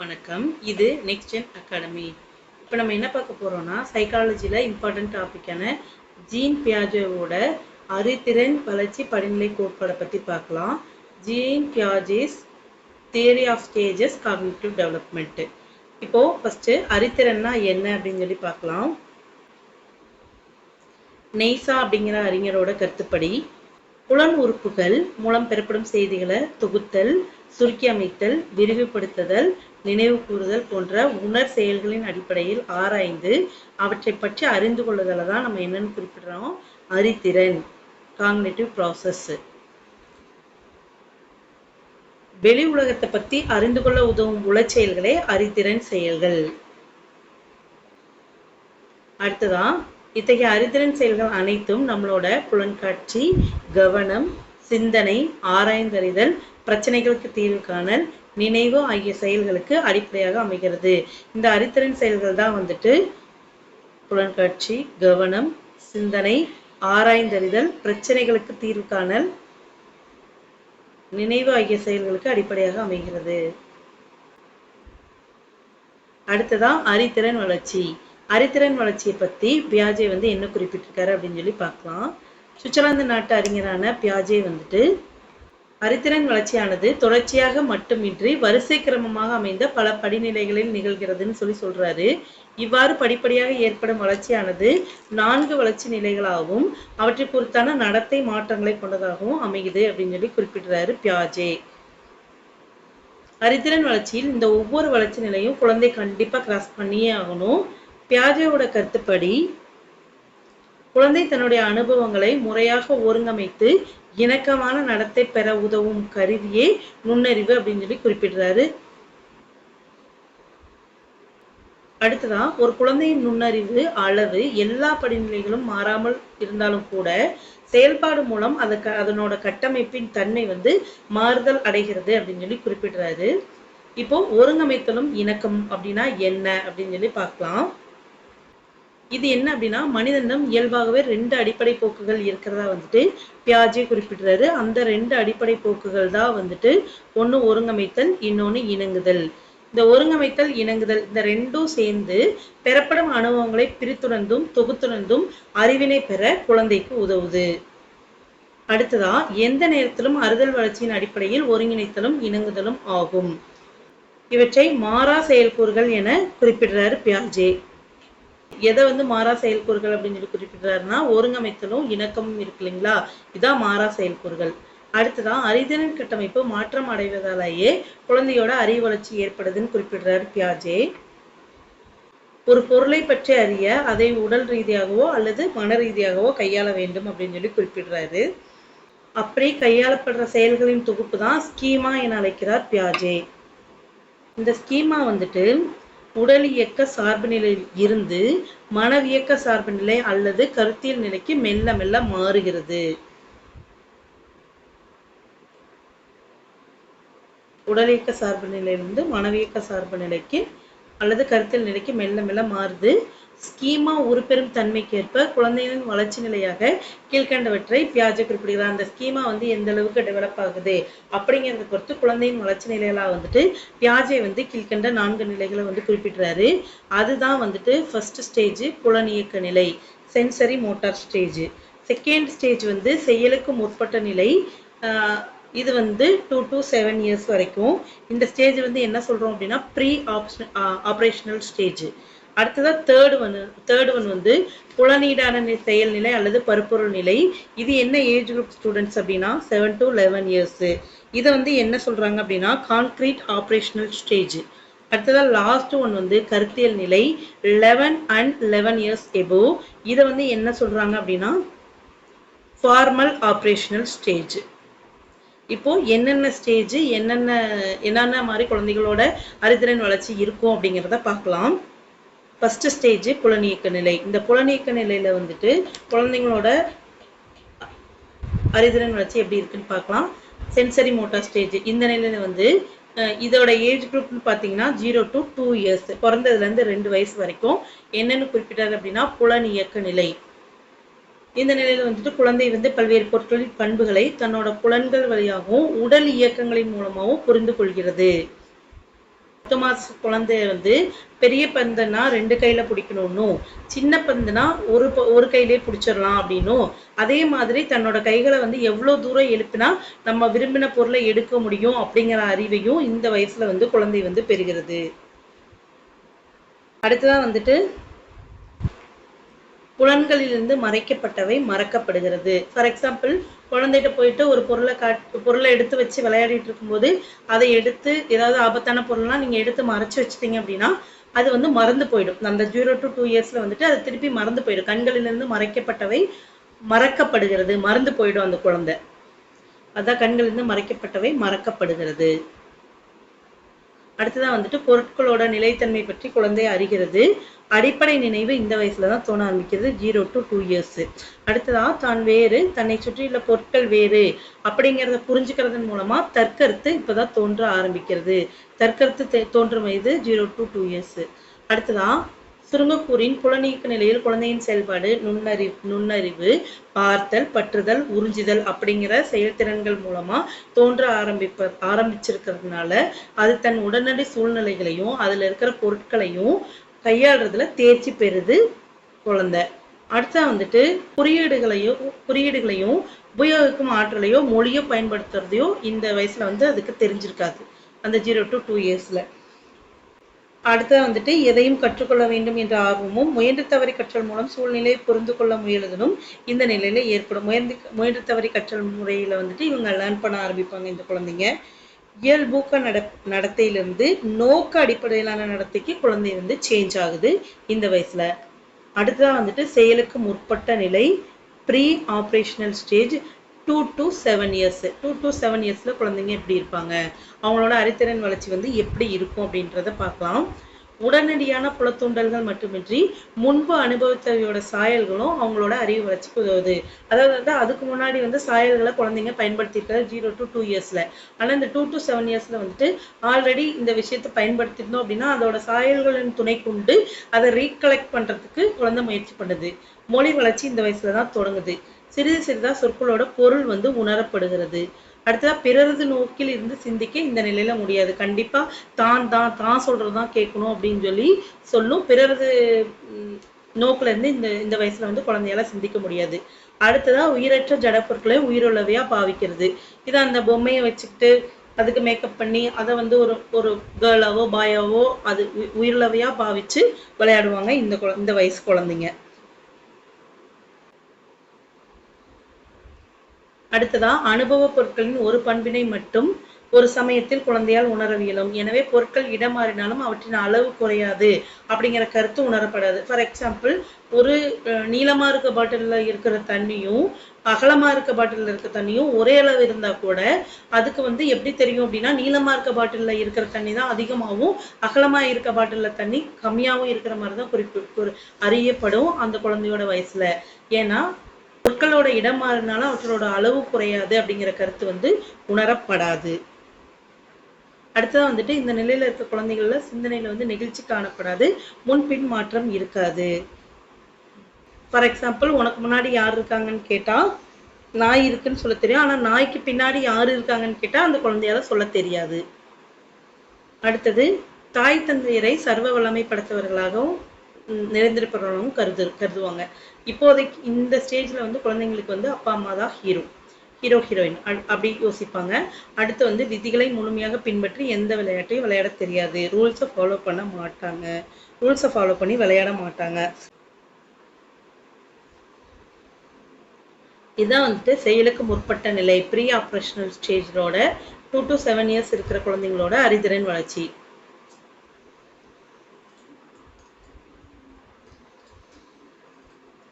வணக்கம். இது next gen academy இப்போ நம்ம என்ன பார்க்க போகிறோம்னா சைக்காலஜியில் இம்பார்ட்டன்ட் டாப்பிக்கான ஜீன் பியாஜோவோட அறிதிறன் வளர்ச்சி படிநிலை கோட்பாடை பற்றி பார்க்கலாம். Jean Piaget's theory of stages cognitive development இப்போது ஃபஸ்ட்டு அறித்திறன்னா என்ன அப்படின்னு சொல்லி பார்க்கலாம். நெய்சா அப்படிங்கிற அறிஞரோட கருத்துப்படி புலன் உறுப்புகள் மூலம் பெறப்படும் செய்திகளை தொகுத்தல் சுருக்கி அமைத்தல் விரிவுபடுத்துதல் நினைவு கூறுதல் போன்ற உணர் செயல்களின் அடிப்படையில் ஆராய்ந்து அவற்றை பற்றி அறிந்து கொள்ளுதலை தான் நம்ம என்னன்னு குறிப்பிடுறோம். அறிதிறன் காங்னேட்டிவ் ப்ராசஸ் வெளி உலகத்தை பற்றி அறிந்து கொள்ள உதவும் உளச்செயல்களே அறிதிறன் செயல்கள். அடுத்ததான் இத்தகைய அறிதிறன் செயல்கள் அனைத்தும் நம்மளோட புலன்காட்சி கவனம் சிந்தனை ஆராய்ந்தறிதல் பிரச்சனைகளுக்கு தீர்வு காணல் நினைவு ஆகிய செயல்களுக்கு அடிப்படையாக அமைகிறது. இந்த அறித்திறன் செயல்கள் தான் வந்துட்டு புலன்காட்சி கவனம் சிந்தனை ஆராய்ந்தறிதல் பிரச்சனைகளுக்கு தீர்வு காணல் நினைவு ஆகிய செயல்களுக்கு அடிப்படையாக அமைகிறது. அடுத்ததான் அறித்திறன் வளர்ச்சி. அறித்திறன் வளர்ச்சியை பத்தி பியாஜே வந்து என்ன குறிப்பிட்டிருக்காரு அப்படின்னு சொல்லி பார்க்கலாம். சுவிட்சர்லாந்து நாட்டு அறிஞரான பியாஜே வந்துட்டு அறிதிறன் வளர்ச்சியானது தொடர்ச்சியாக மட்டுமின்றி வரிசை கிரமமாக அமைந்த பல படிநிலைகளில் நிகழ்கிறதுன்னு சொல்லி சொல்றாரு. இவ்வாறு படிப்படியாக ஏற்படும் வளர்ச்சியானது நான்கு வளர்ச்சி நிலைகளாகவும் அவற்றை பொறுத்தான நடத்தை மாற்றங்களை கொண்டதாகவும் அமையுது அப்படின்னு சொல்லி குறிப்பிடுறாரு பியாஜே. அறிதிறன் வளர்ச்சியில் இந்த ஒவ்வொரு வளர்ச்சி நிலையும் குழந்தை கண்டிப்பா கிராஸ் பண்ணியே ஆகணும். பியாஜேவோட கருத்துப்படி குழந்தை தன்னுடைய அனுபவங்களை முறையாக ஒருங்கமைத்து இணக்கமான நடத்தை பெற உதவும் கருவியே நுண்ணறிவு அப்படின்னு சொல்லி குறிப்பிடுறாரு. அடுத்ததா ஒரு குழந்தையின் நுண்ணறிவு அளவு எல்லா படிநிலைகளும் மாறாமல் இருந்தாலும் கூட செயல்பாடு மூலம் அது அதனோட கட்டமைப்பின் தன்மை வந்து மாறுதல் அடைகிறது அப்படின்னு சொல்லி குறிப்பிடுறாரு. இப்போ ஒருங்கமைத்தலும் இணக்கம் அப்படின்னா என்ன அப்படின்னு சொல்லி பார்க்கலாம். இது என்ன அப்படின்னா மனிதனிடம் இயல்பாகவே ரெண்டு அடிப்படை போக்குகள் இருக்கிறதா வந்துட்டு பியாஜே குறிப்பிடுறாரு. அந்த ரெண்டு அடிப்படை போக்குகள் தான் வந்துட்டு ஒன்று ஒருங்கமைத்தல் இன்னொன்று இணங்குதல். இந்த ஒருங்கமைத்தல் இணங்குதல் இந்த ரெண்டும் சேர்ந்து பெறப்படும் அனுபவங்களை பிரித்துணர்ந்தும் தொகுத்துணர்ந்தும் அறிவினை பெற குழந்தைக்கு உதவுது. அடுத்ததா எந்த நேரத்திலும் அறுதல் வளர்ச்சியின் அடிப்படையில் ஒருங்கிணைத்தலும் இணங்குதலும் ஆகும். இவற்றை மாறா செயல்கூறுகள் என குறிப்பிடுறாரு பியாஜே. எதை வந்து மாறா செயல்கூறுகள் அப்படின்னு சொல்லி குறிப்பிடுறாருன்னா ஒருங்கமைத்தலும் இணக்கமும் இருக்கு இல்லைங்களா? இதான் மாறா செயல்கூறுகள் அடுத்ததான் அறிதிறன் கட்டமைப்பு மாற்றம் அடைவதாலேயே குழந்தையோட அறிவு வளர்ச்சி ஏற்படுதுன்னு குறிப்பிடுறாரு பியாஜே. ஒரு பொருளை பற்றி அறிய அதை உடல் ரீதியாகவோ அல்லது மன ரீதியாகவோ கையாள வேண்டும் அப்படின்னு சொல்லி குறிப்பிடுறாரு. அப்படி கையாளப்படுற செயல்களின் தொகுப்பு தான் ஸ்கீமா என அழைக்கிறார் பியாஜே. இந்த ஸ்கீமா வந்துட்டு உடல் இயக்க சார்பு நிலையில் இருந்து மனவியக்க சார்பு நிலை அல்லது கருத்தியல் நிலைக்கு மெல்ல மெல்ல மாறுகிறது. உடல் இயக்க சார்பு நிலையிலிருந்து மனவியக்க சார்பு நிலைக்கு அல்லது கருத்தியல் நிலைக்கு மெல்ல மெல்ல மாறுது. ஸ்கீமா உருப்பெரும் தன்மைக்கேற்ப குழந்தைகளின் வளர்ச்சி நிலையாக கீழ்கண்டவற்றை பியாஜ குறிப்பிடுகிறார். அந்த ஸ்கீமா வந்து எந்த அளவுக்கு டெவலப் ஆகுது? அப்படிங்கிறத பொறுத்து குழந்தையின் வளர்ச்சி நிலைகளாக வந்துட்டு பியாஜை வந்து கீழ்கண்ட நான்கு நிலைகளை வந்து குறிப்பிடுறாரு. அதுதான் வந்துட்டு ஃபர்ஸ்ட் ஸ்டேஜ் புலனியக்க நிலை sensory motor stage second stage வந்து செயலுக்கு முற்பட்ட நிலை இது வந்து டூ டு செவன் இயர்ஸ் வரைக்கும். இந்த ஸ்டேஜ் வந்து என்ன சொல்கிறோம் அப்படின்னா ப்ரீ ஆப்ஷன் ஆப்ரேஷனல் ஸ்டேஜ் அடுத்ததாக தேர்ட் ஒன் தேர்ட் ஒன் வந்து புலனீடான செயல்நிலை அல்லது பருப்பொருள் நிலை. இது என்ன ஏஜ் குரூப் ஸ்டூடெண்ட்ஸ் அப்படின்னா செவன் டு லெவன் இயர்ஸு இதை வந்து என்ன சொல்கிறாங்க அப்படின்னா கான்க்ரீட் ஆப்ரேஷனல் ஸ்டேஜ் அடுத்ததாக லாஸ்ட் ஒன் வந்து கருத்தியல் நிலை லெவன் அண்ட் லெவன் இயர்ஸ் எபோ இதை வந்து என்ன சொல்கிறாங்க அப்படின்னா ஃபார்மல் ஆப்ரேஷனல் ஸ்டேஜ் இப்போ என்னென்ன ஸ்டேஜ் என்னென்ன என்னென்ன மாதிரி குழந்தைகளோட அறிதிறன் வளர்ச்சி இருக்கும் அப்படிங்கிறத பார்க்கலாம். ஃபஸ்ட்டு ஸ்டேஜ் புலனியக்க நிலை. இந்த புலனியக்க நிலையில் வந்துட்டு குழந்தைங்களோட அறிதிறன் வளர்ச்சி எப்படி இருக்குன்னு பார்க்கலாம். சென்சரி மோட்டார் ஸ்டேஜ் இந்த நிலையில் வந்து இதோட ஏஜ் குரூப்னு பார்த்தீங்கன்னா ஜீரோ டு டூ இயர்ஸ் பிறந்ததுலேருந்து ரெண்டு வயசு வரைக்கும் என்னென்னு குறிப்பிட்டார் அப்படின்னா புலனியக்க நிலை. இந்த நிலையில் வந்துட்டு குழந்தை வந்து பல்வேறு பொருட்களின் பண்புகளை தன்னோட புலன்கள் வழியாகவும் உடல் இயக்கங்களின் மூலமாகவும் புரிந்து கொள்கிறது. பத்து மாச குழந்தைய வந்து பெரிய பந்துனா ரெண்டு கையில பிடிக்கணும்னும் சின்ன பந்துனா ஒரு ஒரு கையிலே பிடிச்சிடலாம் அப்படின்னும். அதே மாதிரி தன்னோட கைகளை வந்து எவ்வளோ தூரம் எழுப்பினா நம்ம விரும்பின பொருளை எடுக்க முடியும் அப்படிங்கிற அறிவையும் இந்த வயசுல வந்து குழந்தை வந்து பெறுகிறது. அடுத்ததான் வந்துட்டு புலன்களிலிருந்து மறைக்கப்பட்டவை மறக்கப்படுகிறது. ஃபார் எக்ஸாம்பிள் குழந்தைகிட்ட போயிட்டு ஒரு பொருளை காட் பொருளை எடுத்து வச்சு விளையாடிட்டு இருக்கும்போது அதை எடுத்து ஏதாவது ஆபத்தான பொருள்லாம் நீங்கள் எடுத்து மறைச்சி வச்சிட்டீங்க அப்படின்னா அது வந்து மறந்து போயிடும். அந்த ஜீரோ டு டூ இயர்ஸில் வந்துட்டு அது திருப்பி மறந்து போயிடும். கண்களிலிருந்து மறைக்கப்பட்டவை மறக்கப்படுகிறது மறந்து போயிடும் அந்த குழந்தை. அதான் கண்களிலிருந்து மறைக்கப்பட்டவை மறக்கப்படுகிறது. அடுத்ததான் வந்துட்டு பொருட்களோட நிலைத்தன்மை பற்றி குழந்தை அறிகிறது. அடிப்படை நினைவு இந்த வயசுல தான் தோண ஆரம்பிக்கிறது. ஜீரோ டு டூ இயர்ஸ் அடுத்ததா தான் வேறு தன்னை சுற்றியுள்ள பொருட்கள் வேறு அப்படிங்கிறத புரிஞ்சுக்கிறதன் மூலமா தற்கருத்து இப்பதான் தோன்ற ஆரம்பிக்கிறது. தற்கருத்து தோன்றும் வயது ஜீரோ டு டூ இயர்ஸ் அடுத்ததா சுருங்கக்கூறின் குழந்தைக்கு நிலையில் குழந்தையின் செயல்பாடு நுண்ணறிவு நுண்ணறிவு பார்த்தல் பற்றுதல் உறிஞ்சுதல் அப்படிங்கிற செயல்திறன்கள் மூலமா தோன்ற ஆரம்பிப்ப ஆரம்பிச்சிருக்கிறதுனால அது தன் உடனடி சூழ்நிலைகளையும் அதுல இருக்கிற பொருட்களையும் கையாளுறதுல தேர்ச்சி பெறுது குழந்தை. அடுத்தா வந்துட்டு குறியீடுகளையும் குறியீடுகளையும் உபயோகிக்கும் ஆற்றலையோ மொழியோ பயன்படுத்துறதையோ இந்த வயசுல வந்து அதுக்கு தெரிஞ்சிருக்காது. அந்த ஜீரோ டு டூ இயர்ஸ்ல. அடுத்தது வந்துட்டு எதையும் கற்றுக்கொள்ள வேண்டும் என்ற ஆர்வமும் முயன்று தவறி கற்றல் மூலம் சூழ்நிலையை புரிந்து கொள்ள முயலுதலும் இந்த நிலையில ஏற்படும். முயன்று முயன்று தவறி கற்றல் முறையில வந்துட்டு இவங்க லேர்ன் பண்ண ஆரம்பிப்பாங்க இந்த குழந்தைங்க. இயல்பூக்க நட நடத்தையிலிருந்து நோக்க அடிப்படையிலான நடத்தைக்கு குழந்தை வந்து சேஞ்ச் ஆகுது இந்த வயசுல. அடுத்ததாக வந்துட்டு செயலுக்கு முற்பட்ட நிலை pre operational stage two to seven years two to seven இயர்ஸில் குழந்தைங்க எப்படி இருப்பாங்க? அவங்களோட அறித்திறன் வளர்ச்சி வந்து எப்படி இருக்கும் அப்படின்றத பார்க்கலாம். உடனடியான புலத்தூண்டல்கள் மட்டுமின்றி முன்பு அனுபவித்தவையோட சாயல்களும் அவங்களோட அறிவு வளர்ச்சிக்கு உதவுது அதாவது வந்து அதுக்கு முன்னாடி வந்து சாயல்களை குழந்தைங்க பயன்படுத்திருக்காரு ஜீரோ டு டூ இயர்ஸ்ல ஆனா இந்த டூ டு செவன் இயர்ஸ்ல வந்துட்டு ஆல்ரெடி இந்த விஷயத்தை பயன்படுத்திருந்தோம் அப்படின்னா அதோட சாயல்களின் துணை கொண்டு அதை ரீகலெக்ட் பண்றதுக்கு குழந்தை முயற்சி பண்ணுது. மொழி வளர்ச்சி இந்த வயசுல தான் தொடங்குது. சிறிது சிறிதா சொற்களோட பொருள் வந்து உணரப்படுகிறது. அடுத்ததாக பிறரது நோக்கில் இருந்து சிந்திக்க இந்த நிலையில முடியாது. கண்டிப்பாக தான் தான் தான் சொல்கிறது தான் கேட்கணும் அப்படின்னு சொல்லி சொல்லும். பிறரது நோக்கில் இருந்து இந்த இந்த வயசில் வந்து குழந்தையால சிந்திக்க முடியாது. அடுத்ததாக உயிரற்ற ஜட பொருட்களை பாவிக்கிறது. இதை அந்த பொம்மையை வச்சுக்கிட்டு அதுக்கு மேக்கப் பண்ணி அதை வந்து ஒரு ஒரு கேர்ளாவோ பாயாவோ அது உயிரிழவையாக பாவிச்சு விளையாடுவாங்க இந்த குழ- இந்த வயசு குழந்தைங்க. அடுத்ததா அனுபவ பொருட்களின் ஒரு பண்பினை மட்டும் ஒரு சமயத்தில் குழந்தையால் உணர இயலும். எனவே பொருட்கள் இடம் மாறினாலும் அவற்றின் அளவு குறையாது அப்படிங்கிற கருத்து உணரப்படாது. ஃபார் எக்ஸாம்பிள் ஒரு நீளமா இருக்க பாட்டில்ல இருக்கிற தண்ணியும் அகலமா இருக்க பாட்டில்ல இருக்க தண்ணியும் ஒரே அளவு இருந்தா கூட அதுக்கு வந்து எப்படி தெரியும் அப்படின்னா நீளமா இருக்க பாட்டில்ல இருக்கிற தண்ணி தான் அதிகமாகவும் அகலமா இருக்க பாட்டில்ல தண்ணி கம்மியாகவும் இருக்கிற மாதிரி தான் குறிப்பு அறியப்படும் அந்த குழந்தையோட வயசுல. ஏன்னா பொருட்களோட இடம் மாறினாலும் அவற்றோட அளவு குறையாது அப்படிங்கிற கருத்து வந்து உணரப்படாது. அடுத்ததான் வந்துட்டு இந்த நிலையில இருக்க குழந்தைகள்ல சிந்தனையில வந்து நெகிழ்ச்சி காணப்படாது முன்பின் மாற்றம் இருக்காது. ஃபார் எக்ஸாம்பிள் உனக்கு முன்னாடி யார் இருக்காங்கன்னு கேட்டா நாய் இருக்குன்னு சொல்ல தெரியும். ஆனா நாய்க்கு பின்னாடி யார் இருக்காங்கன்னு கேட்டா அந்த குழந்தையால சொல்ல தெரியாது. அடுத்தது தாய் தந்தையரை சர்வ வல்லமைப்படுத்தவர்களாகவும் நிறைந்திருப்பவர்களாகவும் கருது கருதுவாங்க. இப்போதைக்கு இந்த ஸ்டேஜ்ல வந்து குழந்தைங்களுக்கு வந்து அப்பா அம்மா தான் ஹீரோ ஹீரோ ஹீரோயின் அப்படி யோசிப்பாங்க. அடுத்து வந்து விதிகளை முழுமையாக பின்பற்றி எந்த விளையாட்டையும் விளையாட தெரியாது. ரூல்ஸை ஃபாலோ பண்ண மாட்டாங்க. ரூல்ஸை ஃபாலோ பண்ணி விளையாட மாட்டாங்க. இதுதான் வந்துட்டு செயலுக்கு முற்பட்ட நிலை. ப்ரீ ஆப்ரேஷனல் ஸ்டேஜோட டூ டு செவன் இயர்ஸ் இருக்கிற குழந்தைங்களோட அறிதிறன் வளர்ச்சி.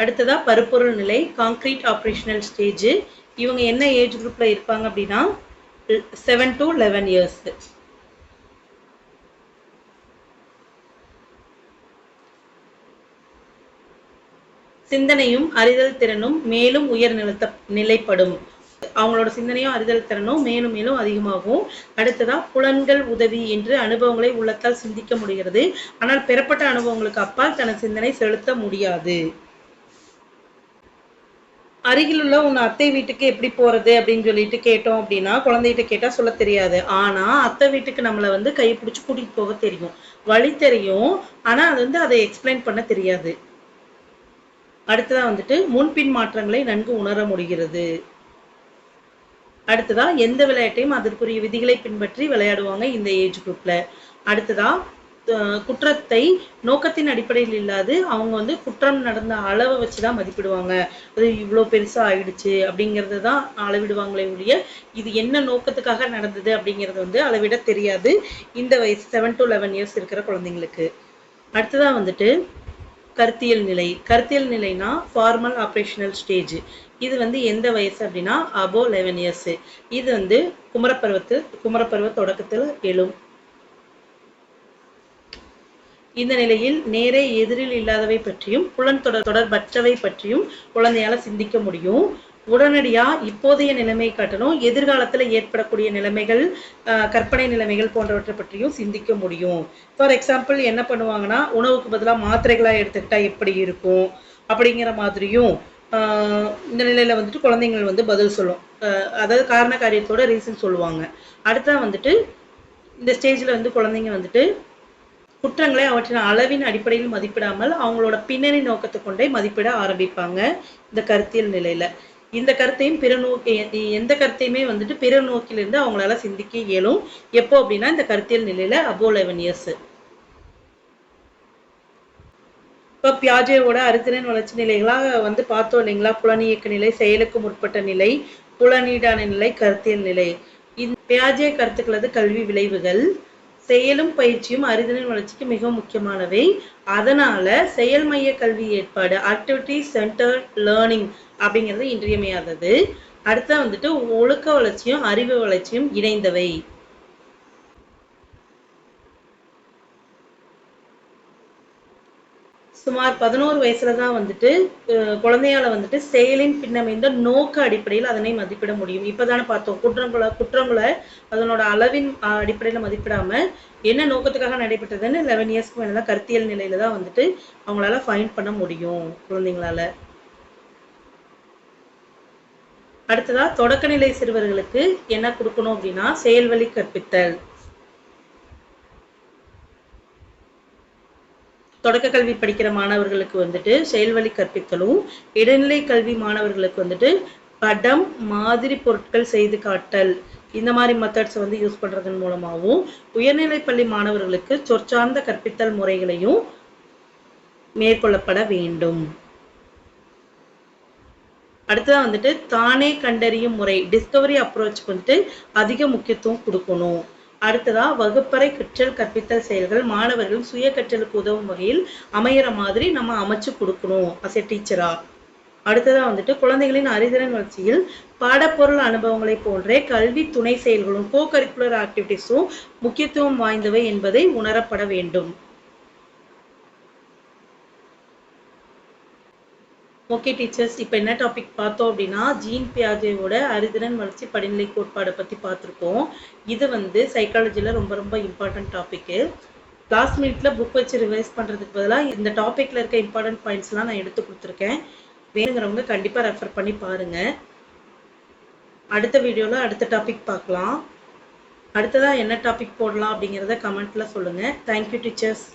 அடுத்ததாக பருப்பொருள் நிலை காங்க்ரீட் ஆப்ரேஷனல் ஸ்டேஜ் இவங்க என்ன ஏஜ் குரூப்பில் இருப்பாங்க அப்படின்னா செவன் டு லெவன் இயர்ஸ் சிந்தனையும் அறிதல் திறனும் மேலும் உயர் நிலத்த நிலைப்படும். அவங்களோட சிந்தனையும் அறிதல் திறனும் மேலும் மேலும் அதிகமாகும். அடுத்ததா புலன்கள் உதவி என்று அனுபவங்களை உள்ளத்தால் சிந்திக்க முடிகிறது. ஆனால் பெறப்பட்ட அனுபவங்களுக்கு அப்பால் தனது சிந்தனை செலுத்த முடியாது. அருகில் உள்ள உன் அத்தை வீட்டுக்கு எப்படி போறது அப்படின்னு சொல்லிட்டு கேட்டோம் அப்படின்னா குழந்தைகிட்ட கேட்டா சொல்ல தெரியாது. ஆனா அத்தை வீட்டுக்கு நம்மளை வந்து கை பிடிச்சி கூட்டிட்டு போக தெரியும். வழி தெரியும். ஆனா அது வந்து அதை எக்ஸ்பிளைன் பண்ண தெரியாது. அடுத்ததா வந்துட்டு முன்பின் மாற்றங்களை நன்கு உணர முடிகிறது. அடுத்ததா எந்த விளையாட்டையும் அதற்குரிய விதிகளை பின்பற்றி விளையாடுவாங்க இந்த ஏஜ் குரூப்ல அடுத்ததா குற்றத்தை நோக்கத்தின் அடிப்படையில் இல்லாது அவங்க வந்து குற்றம் நடந்த அளவை வச்சு தான் மதிப்பிடுவாங்க. அது இவ்வளோ பெருசாக ஆயிடுச்சு அப்படிங்கிறது தான் அளவிடுவாங்களே ஒழிய இது என்ன நோக்கத்துக்காக நடந்தது அப்படிங்கிறது வந்து அளவிட தெரியாது. இந்த வயசு செவன் டு லெவன் இயர்ஸ் இருக்கிற குழந்தைங்களுக்கு. அடுத்ததாக வந்துட்டு கருத்தியல் நிலை. கருத்தியல் நிலைனா ஃபார்மல் ஆப்ரேஷனல் ஸ்டேஜ் இது வந்து எந்த வயசு அப்படின்னா அபோ லெவன் இயர்ஸு இது வந்து குமரப்பருவத்து குமரப்பருவ தொடக்கத்தில் எழும். இந்த நிலையில் நேரே எதிரில் இல்லாதவை பற்றியும் புலன் தொடர் தொடர்பற்றவை பற்றியும் குழந்தையால சிந்திக்க முடியும். உடனடியா இப்போதைய நிலைமை காட்டணும். எதிர்காலத்துல ஏற்படக்கூடிய நிலைமைகள் கற்பனை நிலைமைகள் போன்றவற்றை பற்றியும் சிந்திக்க முடியும். ஃபார் எக்ஸாம்பிள் என்ன பண்ணுவாங்கன்னா உணவுக்கு பதிலாக மாத்திரைகளா எடுத்துக்கிட்டா எப்படி இருக்கும்? அப்படிங்கிற மாதிரியும் இந்த நிலையில வந்துட்டு குழந்தைங்கள் வந்து பதில் சொல்லும். அதாவது காரண காரியத்தோட ரீசன் சொல்லுவாங்க. அடுத்தா வந்துட்டு இந்த ஸ்டேஜில் வந்து குழந்தைங்க வந்துட்டு குற்றங்களை அவற்றின் அளவின் அடிப்படையில் மதிப்பிடாமல் அவங்களோட பின்னணி நோக்கத்தை கொண்டே மதிப்பிட ஆரம்பிப்பாங்க இந்த கருத்தியல் நிலையில. இந்த கருத்தையும் பிற நோக்கி எந்த கருத்தையுமே வந்துட்டு பிற நோக்கிலிருந்து அவங்களால சிந்திக்க இயலும். எப்போ அப்படின்னா இந்த கருத்தியல் நிலையில அபோ லெவன் இயர்ஸ் இப்போ பியாஜேவோட அறுத்திறன் வளர்ச்சி நிலைகளாக வந்து பார்த்தோம் இல்லைங்களா? புலனியக்க நிலை செயலுக்கு முற்பட்ட நிலை புலனீடான நிலை கருத்தியல் நிலை. இந்த பியாஜே கருத்துக்களது கல்வி விளைவுகள் செயலும் பயிற்சியும் அறிதலின் வளர்ச்சிக்கு மிக முக்கியமானவை. அதனால செயல் மைய கல்வி ஏற்பாடு ஆக்டிவிட்டி சென்டர் லேர்னிங் அப்படிங்கிறது இன்றியமையாதது. அடுத்த வந்துட்டு ஒழுக்க வளர்ச்சியும் அறிவு வளர்ச்சியும் இணைந்தவை. சுமார் பதினோரு வயசுல தான் வந்துட்டு குழந்தையால வந்துட்டு செயலின் பின்னமைந்த நோக்க அடிப்படையில் அதனை மதிப்பிட முடியும். இப்பதானே பார்த்தோம். குற்றங்களை குற்றங்களை அதனோட அளவின் அடிப்படையில மதிப்பிடாம என்ன நோக்கத்துக்காக நடைபெற்றதுன்னு லெவன் இயர்ஸ்க்கு மேலதான் கருத்தியல் நிலையில தான் வந்துட்டு அவங்களால ஃபைன் பண்ண முடியும் குழந்தைங்களால. அடுத்ததா தொடக்கநிலை சிறுவர்களுக்கு என்ன கொடுக்கணும் அப்படின்னா செயல்வழி கற்பித்தல். தொடக்க கல்வி படிக்கிற மாணவர்களுக்கு வந்துட்டு செயல்வழி கற்பித்தலும் இடைநிலை கல்வி மாணவர்களுக்கு வந்துட்டு படம் மாதிரி பொருட்கள் செய்து காட்டல் இந்த மாதிரி மெத்தட்ஸ் வந்து யூஸ் பண்றதன் மூலமாகவும் உயர்நிலை பள்ளி மாணவர்களுக்கு சொற்சார்ந்த கற்பித்தல் முறைகளையும் மேற்கொள்ளப்பட வேண்டும். அடுத்ததான் வந்துட்டு தானே கண்டறியும் முறை டிஸ்கவரி அப்ரோச்சுக்கு வந்துட்டு அதிக முக்கியத்துவம் கொடுக்கணும். அடுத்ததா வகுப்பறை கற்றல் கற்பித்தல் செயல்கள் மாணவர்கள் சுய கற்றலுக்கு உதவும் வகையில் அமையிற மாதிரி நம்ம அமைச்சு கொடுக்கணும் அஸ் எ டீச்சரா அடுத்ததா வந்துட்டு குழந்தைகளின் அறிதிறன் வளர்ச்சியில் பாடப்பொருள் அனுபவங்களை போன்றே கல்வி துணை செயல்களும் கோ கரிக்குலர் ஆக்டிவிட்டிஸும் முக்கியத்துவம் வாய்ந்தவை என்பதை உணரப்பட வேண்டும். ஓகே டீச்சர்ஸ் இப்போ என்ன டாபிக் பார்த்தோம் அப்படின்னா ஜீன் பியாஜேவோட அறிதிறன் வளர்ச்சி படிநிலை கோட்பாடை பற்றி பார்த்துருக்கோம். இது வந்து சைக்காலஜியில் ரொம்ப ரொம்ப இம்பார்ட்டன்ட் டாப்பிக்கு லாஸ்ட் மினிட்ல புக் வச்சு ரிவைஸ் பண்ணுறதுக்கு பதிலாக இந்த டாப்பிக்கில் இருக்க இம்பார்ட்டன்ட் பாயிண்ட்ஸ்லாம் நான் எடுத்து கொடுத்துருக்கேன். வேணுங்கிறவங்க கண்டிப்பாக ரெஃபர் பண்ணி பாருங்கள் அடுத்த வீடியோவில் அடுத்த டாபிக் பார்க்கலாம். அடுத்ததாக என்ன டாபிக் போடலாம் அப்படிங்கிறத கமெண்ட்டில் சொல்லுங்கள் தேங்க்யூ டீச்சர்ஸ்